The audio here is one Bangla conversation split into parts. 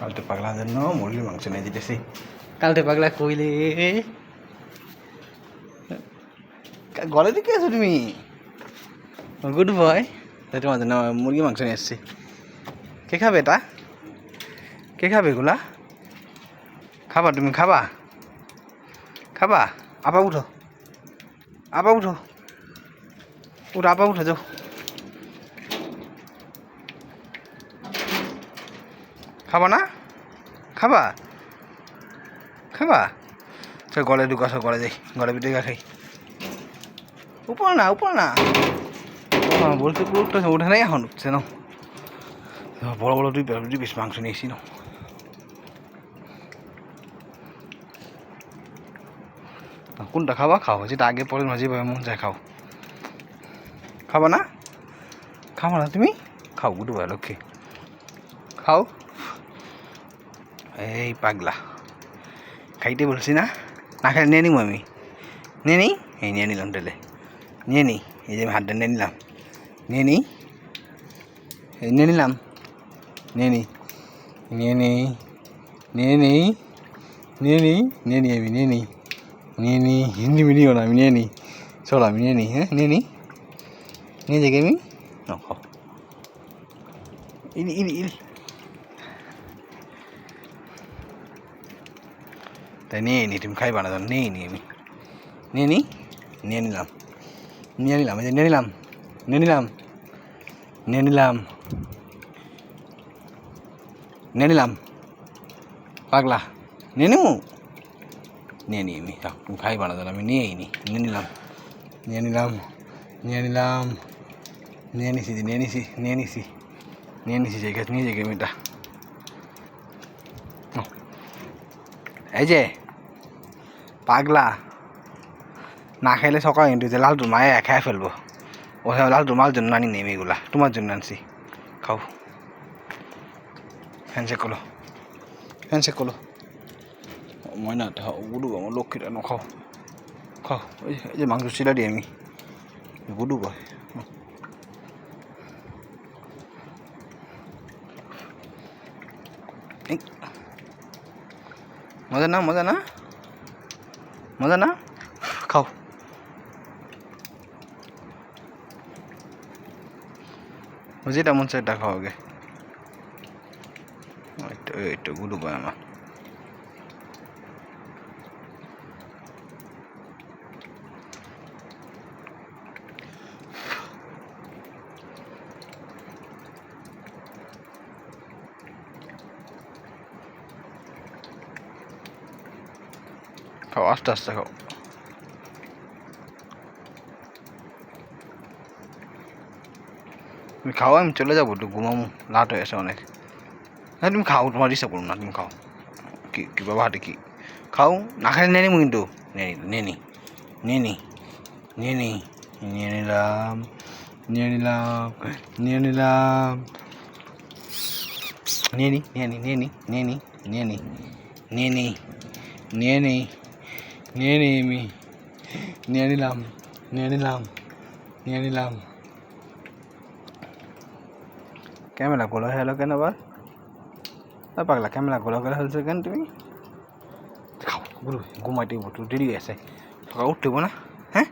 কালকে পাগলার জন্য মুরগির মাংস নিয়ে দিতেছি কালকে পাগলা কইলে। গলে দিকে আছো তুমি? Good boy. তোমার জন্য মুরগি মাংস নিয়ে এসছি কে খাবে এটা? কে খাবে এগুলা? খাবা তুমি খাবা? খাবা? আপা উঠো। আপা উঠো। উঠো আপা উঠো যাও। খাবা না? খাবা? খাবা? চল গলে ঢুকাছো গলে যাই গলে পিঠে খাই। উপর না উপর না বলতে পুরো উঠতেছে, উঠে নাই এখন, উঠছে না বড় বড় দুই দুই পিস মাংস নিয়েছি না কোনটা খাবা? খাও, যেটা আগে পরে মাঝে মন যায় খাও। খাবা না? খাবা না তুমি? খাও গুডু ভাই লক্ষ্মী। খাও। এই পাগলা। খাইতে বলছি না? না খাইলে নিয়ে নিবো আমি। নিয়ে নিই এই নিয়ে নিলাম তাহলে নিয়ে নিই এই যে আমি হাতটা নিয়ে নিলাম। নিয়ে নিই এই নিয়ে নিলাম। নিয়ে নিই নিয়ে নিই নিয়ে নিই নিয়ে নিই নিয়ে নিই আমি, নিয়ে নিই নিয়ে নিই হিন্দি মিডিও না আমি, নিয়ে নিই চলো আমি, নিয়ে নিই হ্যাঁ? নিয়ে নিই নিয়ে যাই আমি? ইলি ইলি ইলি। তাই নিয়ে নি তুমি খাইবা না নিয়ে নি আমি। নিয়ে নি? নিয়ে নিলাম। নিয়ে নিলাম এই যে নিয়ে নিলাম। নিয়ে নিলাম। নিয়ে নিলাম। নিয়ে নিলাম। পাগলা। নিয়ে নিবো নিয়ে নিই আমি তুমি খাইবা না আমি নিয়েই নি। নিয়ে নিলাম। নিয়ে নিলাম। নিয়ে নিলাম। নিয়ে নিছি যে, নিয়ে নিছি নিয়ে নিছি। নিয়ে নিছি জায়গা নিয়ে যাই গেমিটা। এই যে পাগলা। না খাইলে সকালে কিন্তু যে লাল মায়ে খাই ফেলব। ও লাল মাল জন্য আনি নেই এগুলা তোমার জন্য আনছি। খাও। হ্যান্ডশেক করো হ্যান্ডশেক করো ময়না গুডু আমার লক্ষ্মীটা নো খাও। খাও। ওই যে- এই যে মাংস ছিলা দিই আমি গুডু কয় এই। মজা না মজা না? মজা না? খাও। যেটা মন সেটা খাও আগে। একটু একটু বয় কয় খাও আস্তে আস্তে খাও তুমি খাও আমি চলে যাব একটু ঘুমামো রাত হয়ে গেছে অনেক হ্যাঁ তুমি খাও তোমার ডিস্টার্ব করুন না তুমি খাও কি কি বাবা হাটে কি খাও না খাইলে নিয়ে নিবো কিন্তু নিয়ে নি নিয়ে নি নিয়ে নি নিয়ে নি নিয়ে নিলাম নিয়ে নিলাম নিয়ে নিলাম নিয়ে নি নিয়ে নি নিয়ে নি নিয়ে নি নিয়ে নি নিয়ে নি নিয়ে নি নিয়ে নি আমি নিয়ে নিলাম নিয়ে নিলাম নিয়ে নিলাম ক্যামেরা গোলা গেলো কেন আবার পাগলা ক্যামেরা গোলা করে হয়েছে কেন তুমি গুরু ঘুমাইতে একটু দেরি আছে সকাল উঠতে না হ্যাঁ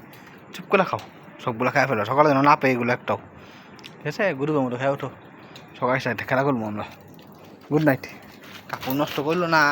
চুপ করে খাও সবগুলো খাই ফেলো সকালে যেন না পেয়ে এগুলো একটাও ঠিক আছে গুরু মতো খাই ওঠো সকাল সাথে খেলা করব আমরা গুড নাইট কাপড় নষ্ট করল না